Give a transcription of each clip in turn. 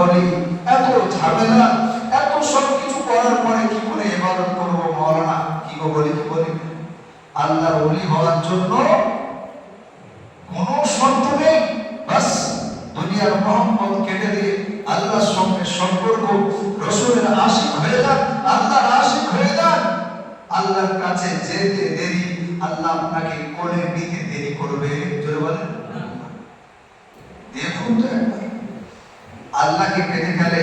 বলি এত ঝামেলা, এত সব করার পরে কি করে ইবাদত করব মৌলানা? কি গো বলি, কি বলি? আল্লাহর ওলি হওয়ার জন্য কোনো শর্ত নেই। বাস, দুনিয়ার মোহাম্মদ কেটে দিয়ে আল্লাহর সঙ্গে সম্পর্ক, রসুলের আশিক হয়ে যান আল্লাহর আশিক হয়ে যান আল্লাহর কাছে যেতে দেরি, আল্লাহ আপনাকে কোলে নিতে দেরি করবে। জোরে বলেন। দেখুন তো একবার। আল্লাহকে পেতে গেলে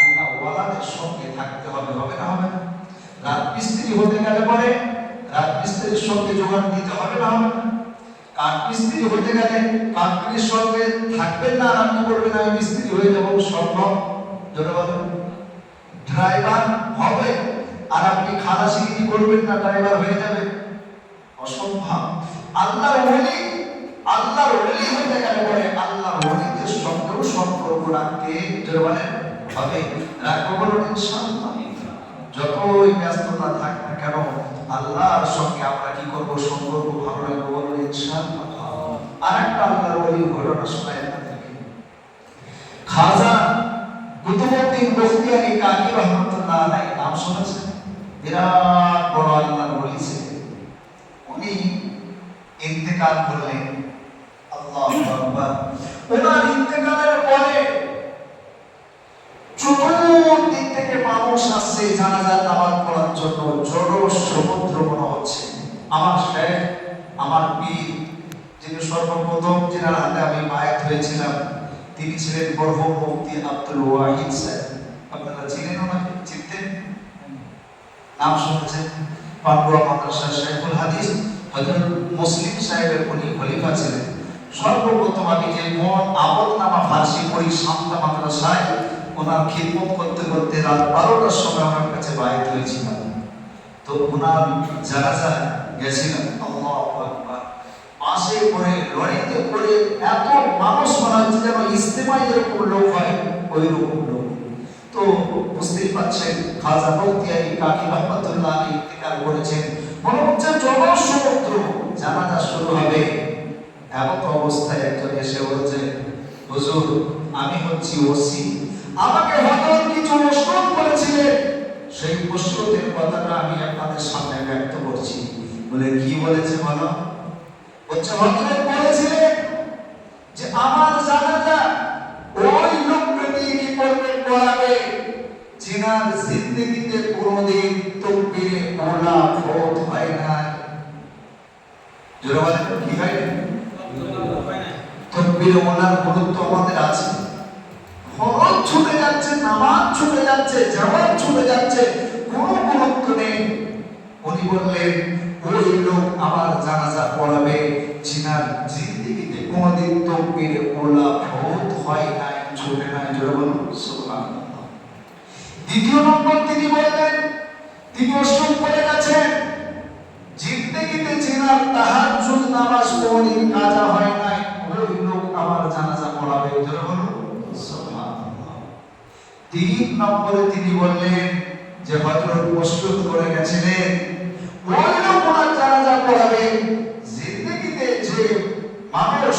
আল্লাহ ওয়ালাদের সঙ্গে থাকতে হবে হবে না হবে না? রাত মিস্ত্রি হতে গেলে পরে রাত মিস্ত্রির সঙ্গে যোগান দিতে হবে না হবে না? কাঠ মিস্ত্রি হতে গেলে কাঠমিস্ত্রির সঙ্গে থাকবেন না আর করবেন, আমি মিস্ত্রি হয়ে যাব, সম্ভব? বলেন। ড্রাইভার হবে, আর আপনি খালাসিগিরি করবেন না, ড্রাইভার হয়ে যাবে? অসম্ভব। আল্লাহর ওলি আল্লাহর ওলি হতে গেলে পরে সম্পর্ক রাখতে জোরে হবে যতই ব্যস্ততা থাক না কেন, আল্লাহর সঙ্গে আমরা কি করব, সম্পর্ক ভালো রাখব বলুন ইনশাআল্লাহ আর একটা আল্লাহর ওলির ঘটনা শোনাই আপনাদেরকে খাজা কুতুবউদ্দিন বখতিয়ারি কাকি রহমাতুল্লাহ আলাইহি নাম শুনেছেন? বিরাট বড় আল্লাহর ওলি ছিলেন। উনি ইন্তেকাল করলেন। আল্লাহু আকবার। ওনার ইন্তেকালের পরে চতুর্দিক থেকে মানুষ আসছে জানাজার নামাজ পড়ার জন্য। জড় সমুদ্র মনে হচ্ছে। আমার শেখ, আমার পীর, যিনি সর্বপ্রথম যেনার হাতে আমি মায়াত হয়েছিলাম তিনি ছিলেন মরহুম মুফতি আব্দুল ওয়াহিদ সাহেব আপনারা চিনেন ওনাকে? চিনতেন? নাম শুনেছেন? পান্ডুয়া মাদ্রাসা শেখুল হাদিস, হযরত মুসলিম সাহেবের উনি খলিফা ছিলেন। সর্বপ্রথম আমি যে মন আমল নামা ফার্সি পড়ি শান্তা মাদ্রাসায়, ওনার খিদমত করতে করতে রাত বারোটার সময় আমার কাছে বাইর হয়েছিলাম তো ওনার জানাজা গেছিলাম আল্লাহু আকবার। পাশে পড়ে, লড়াইতে পড়ে এত মানুষ মনে হচ্ছে যেন ইস্তেমায় যেরকম লোক হয় ওই রকম লোক। তো বুঝতেই পারছেন, খাজা বখতিয়ারি কাকি রহমতুল্লাহ আলী ইন্তেকাল করেছেন মনে হচ্ছে জনসমুদ্র জানাজা শুরু হবে এমন অবস্থায় একজন এসে বলছে হুজুর, আমি হচ্ছি ওসি। আমাকে হযরত কিছু ওসিয়ত করেছিলেন। সেই ওসিয়তের কথাটা আমি আপনাদের সামনে ব্যক্ত করছি। বলে কি বলেছে বলো? হচ্ছে হযরত বলেছিলেন যে আমার জানাজা ওই লোককে দিয়ে কি করবে করাবে জিনার জিন্দগিতে কোনোদিন তকবীরে ওলা ফোট হয় না জোরে বলেন, কি হয় ওলার গুরুত্ব আমাদের আছে। ফরজ ছুটে যাচ্ছে, নামাজ ছুটে যাচ্ছে, জামাত ছুটে যাচ্ছে, কোনো গুরুত্ব নেই। উনি বললেন, ওই লোক আমার জানাজা পড়াবে, জিনার জিন্দিগিতে কোনোদিন তকবীরে, ওলা ফোট হয় নাই, ছুটে নাই। জোরে বলুন দ্বিতীয় নম্বর তিনি বললেন, তিনি অসুখ করে গেছেন। জিন্দগিতে জিনার তাহাজ্জুদ নামাজ কোনদিন তিন নম্বরে তিনি বললেন যে হজরত প্রস্তুত করে গেছিলেন। ওই লোক ওনার জানাজা পড়াবে। জিন্দগিতে যে মানুষ